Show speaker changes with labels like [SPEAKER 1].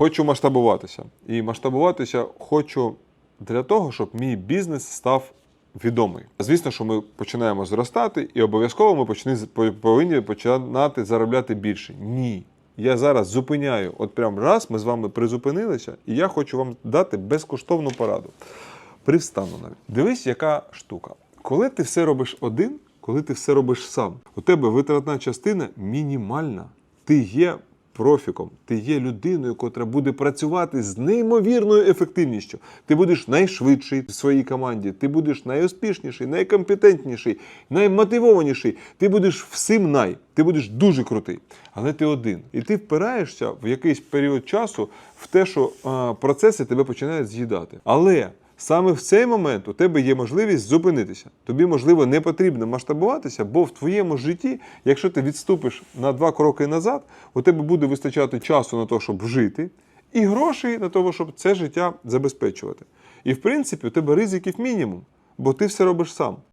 [SPEAKER 1] Хочу масштабуватися. І масштабуватися хочу для того, щоб мій бізнес став відомий. Звісно, що ми починаємо зростати, і обов'язково ми почни- повинні починати заробляти більше. Ні. Я зараз зупиняю. От прям раз ми з вами призупинилися, і я хочу вам дати безкоштовну пораду. Привстану навіть. Дивись, яка штука. Коли ти все робиш один, коли ти все робиш сам, у тебе витратна частина мінімальна. Ти є профіком, ти є людиною, котра буде працювати з неймовірною ефективністю. Ти будеш найшвидший в своїй команді, ти будеш найуспішніший, найкомпетентніший, наймотивованіший. Ти будеш всім най, ти будеш дуже крутий. Але ти один. І ти впираєшся в якийсь період часу в те, що а, процеси тебе починають з'їдати. Але Саме в цей момент у тебе є можливість зупинитися. Тобі, можливо, не потрібно масштабуватися, бо в твоєму житті, якщо ти відступиш на два кроки назад, у тебе буде вистачати часу на те, щоб жити, і грошей на те, щоб це життя забезпечувати. І в принципі, у тебе ризиків мінімум, бо ти все робиш сам.